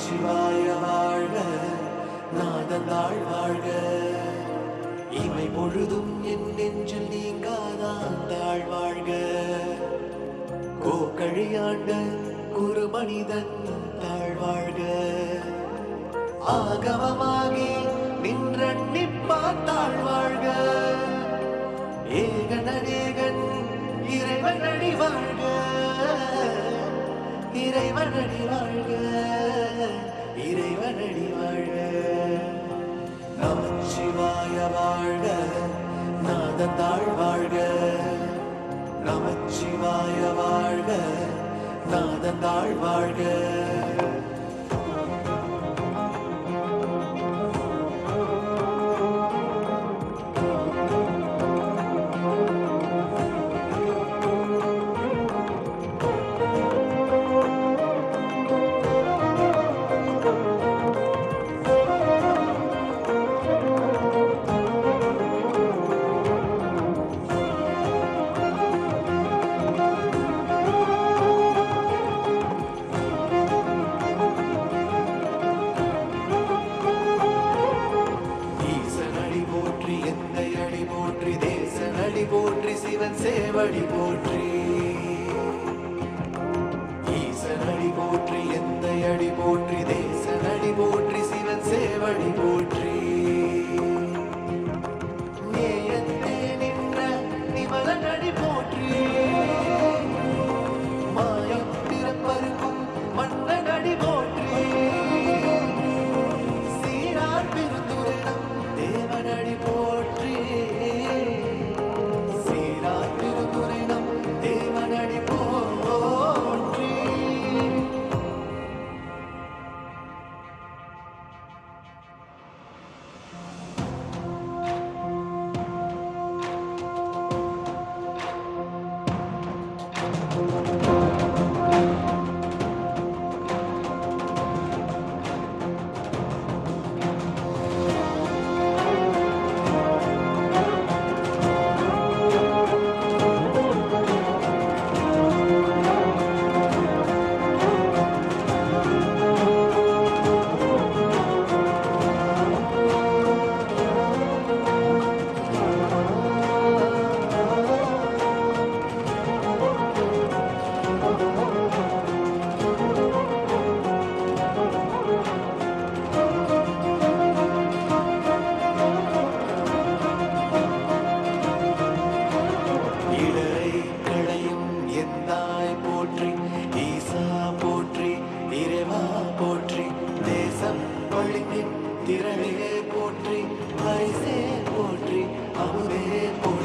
சிவாய வாழ்க நாதந்தாள் வாழ்க இமை பொழுதும் என் நெஞ்சில் நீங்காதாந்தாள் வாழ்க. கோக்கழியாண்ட குரு மனிதன் தாழ்வாழ்க ஆகமமாகி நின்ற நிற்பா தாழ்வாழ்க ஏகன் அநேகன் இறைவனடி வாழ்க. இறைவனடி வாழ்க. நமச்சிவாய வாழ்க நாதன் தாழ் வாழ்க சிவன் சேவடி போற்றி. போற்றி ஈசா போற்றி இறைவா போற்றி தேசம் ஒழுங்கின் திரளையே போற்றி பரிசே போற்றி அமுதே போற்றி